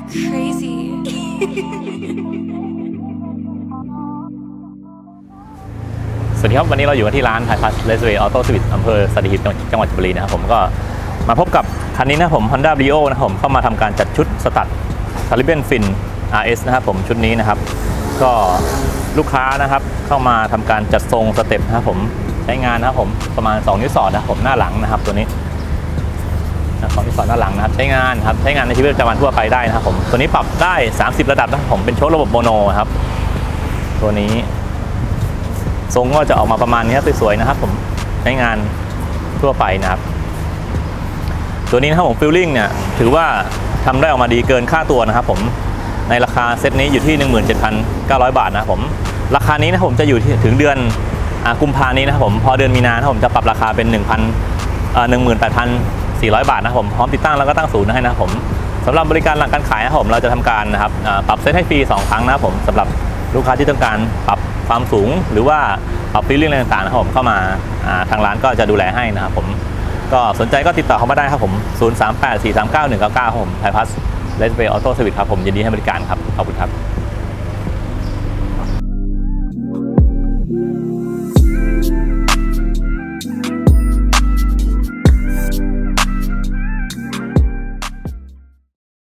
are crazy สวัสดีครับ วันนี้เราอยู่กันที่ร้านไทยพัสเลสเวย์ออโต้สวิตอำเภอสัตหีบจังหวัดจันทบุรีนะครับผมก็มาพบกับคันนี้นะผม Honda Brio นะผมเข้ามาทำการจัดชุดสตัด Caribbean Fin RS นะครับผมชุดนี้นะครับ ก็ลูกค้านะครับเข้ามาทำการจัดทรงสเต็ปนะครับผมใช้งานนะครับผมประมาณ 2 นิ้วสอดนะครับผมหน้าหลังนะครับตัวนี้ ที่สอนด้านหลังนะครับใช้งานครับใช้งานในชีวิตประจำวันทั่วไปได้นะครับผมตัวนี้ปรับได้ 30 ระดับนะครับผมเป็นโชคระบบโมโนครับ ตัวนี้ ทรงก็จะออกมาประมาณนี้ครับสวยๆนะครับ ผมใช้งานทั่วไปนะครับ ตัวนี้นะครับผมฟิลลิ่งเนี่ยถือว่าทำได้ออกมาดีเกินค่าตัวนะครับ ผมในราคาเซตนี้อยู่ที่ 17,900 บาทนะครับผมราคานี้นะผมจะอยู่ที่ถึงเดือนอกุมภานี้นะครับผมพอเดือนมีนาผมจะปรับราคาเป็น 1,000เอ่อ18,400 บาทนะครับผมพร้อมติดตั้งแล้วก็ตั้งศูนย์ให้นะครับผมสำหรับบริการหลังการขายนะครับผมเราจะทำการนะครับปรับเซตให้ฟรี2ครั้งนะครับผมสำหรับลูกค้าที่ต้องการปรับความสูง หรือว่าปรับฟีลลิ่งอะไรต่างๆนะครับผมเข้ามาอ่าทางร้านก็จะดูแลให้นะครับผมก็สนใจก็ติดต่อเข้ามาได้ครับผม 0 3 8 4 3 9 1 9 9ครับผมไทยพัสเลสเบย์ออโต้สวิตครับผมยินดีให้บริการครับ ขอบคุณครับ